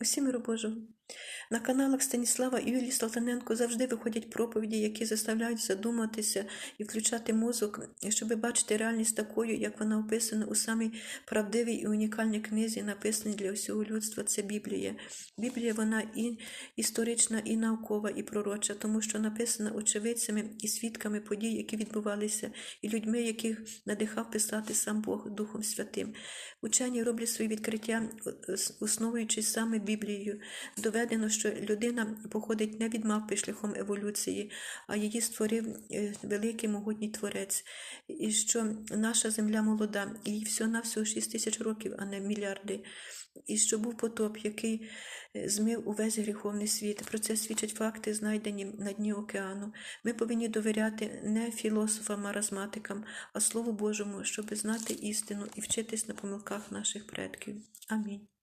Усім миру Божого. На каналах Станіслава і Юлії Салтаненко завжди виходять проповіді, які заставляють задуматися і включати мозок, щоб бачити реальність такою, як вона описана у самій правдивій і унікальній книзі, написаній для всього людства. Це Біблія. Біблія вона і історична, і наукова, і пророча, тому що написана очевидцями і свідками подій, які відбувалися, і людьми, яких надихав писати сам Бог Духом Святим. Учені роблять свої відкриття, основуючись саме Біблією. Доведено, що людина походить не від мавпи шляхом еволюції, а її створив е, великий могутній творець, і що наша земля молода, їй всього-навсього 6 тисяч років, а не мільярди. І що був потоп, який е, змив увесь гріховний світ. Про це свідчать факти, знайдені на дні океану. Ми повинні довіряти не філософам-маразматикам, а Слову Божому, щоб знати істину і вчитись на помилках наших предків. Амінь.